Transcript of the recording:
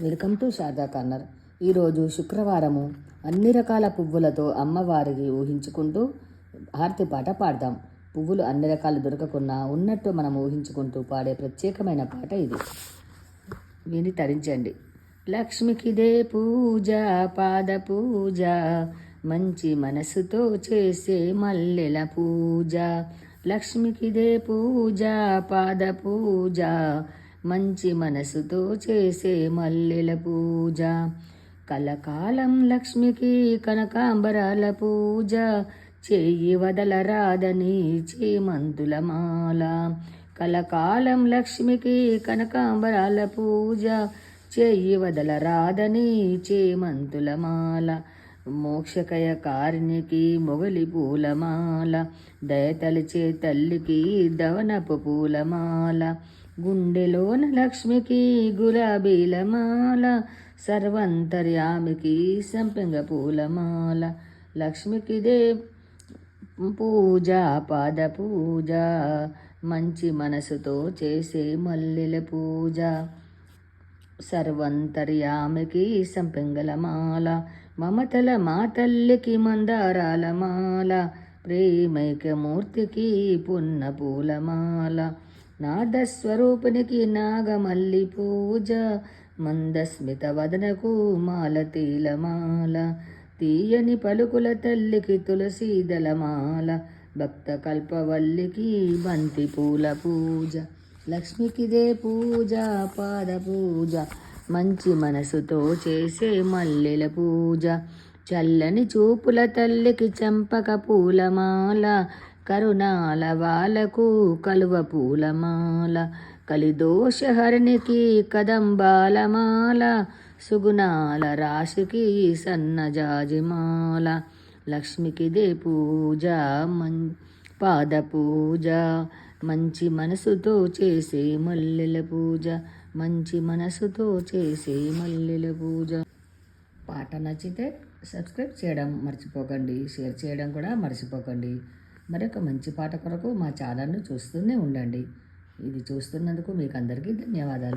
Welcome to Sharada corner. ఈరోజు శుక్రవారము. అన్ని రకాల పువ్వులతో అమ్మవారికి ఊహించుకుంటూ హారతి పాట పాడదాం. పువ్వులు అన్ని రకాలు దొరకకున్నా ఉన్నట్టు మనం ఊహించుకుంటూ పాడే ప్రత్యేకమైన పాట ఇది. విని తరించండి. లక్ష్మికిదే పూజ పాద పూజ మంచి మనసుతో చేసే మల్లెల పూజ. లక్ష్మికిదే పూజ పాద పూజ మంచి మనసుతో చేసే మల్లెల పూజ. కలకాలం లక్ష్మికి కనకాంబరాల పూజ. చెయ్యి వదలరాదని చేమంతుల మాల. కలకాలం లక్ష్మికి కనకాంబరాల పూజ. చెయ్యి వదలరాదని చేమంతుల మాల. మోక్షకయ కారిణికి మొగలి పూలమాల దయతలిచే తల్లికి దవనపు పూలమాల గుండెలోన లక్ష్మికి గులాబీల మాల సర్వంతర్యామికి సంపెంగ పూలమాల లక్ష్మికిదే పూజ పాద పూజ మంచి మనసుతో చేసే మల్లెల పూజ సర్వంతర్యామికి సంపెంగల మాల మమతల మా తల్లికి మందారాల మాల ప్రేమైకమూర్తికి పున్న పూలమాల నాదస్వరూపునికి నాగమల్లి పూజ మందస్మిత వదనకు మాలతీలమాల తీయని పలుకుల తల్లికి తులసీదల మాల భక్త కల్పవల్లికి బంతి పూల పూజ. లక్ష్మికిదే పూజ పాద పూజ మంచి మనసుతో చేసే మల్లెల పూజ. చల్లని చూపుల తల్లికి చంపక పూలమాల. కరుణాల వాలకు కలువ పూలమాల. కలిదోషహరిణికి కదంబాలమాల. సుగుణాల రాశికి సన్నజాజిమాల. లక్ష్మికిదే పూజ మం పాద పూజ మంచి మనసుతో చేసే మల్లెల పూజ. మంచి మనసుతో చేసే మల్లెల పూజ. పాట నచ్చితే సబ్స్క్రైబ్ చేయడం మర్చిపోకండి. షేర్ చేయడం కూడా మర్చిపోకండి. మరొక మంచి పాట కొరకు మా ఛానల్ను చూస్తూనే ఉండండి. ఇది చూస్తున్నందుకు మీకు అందరికీ ధన్యవాదాలు.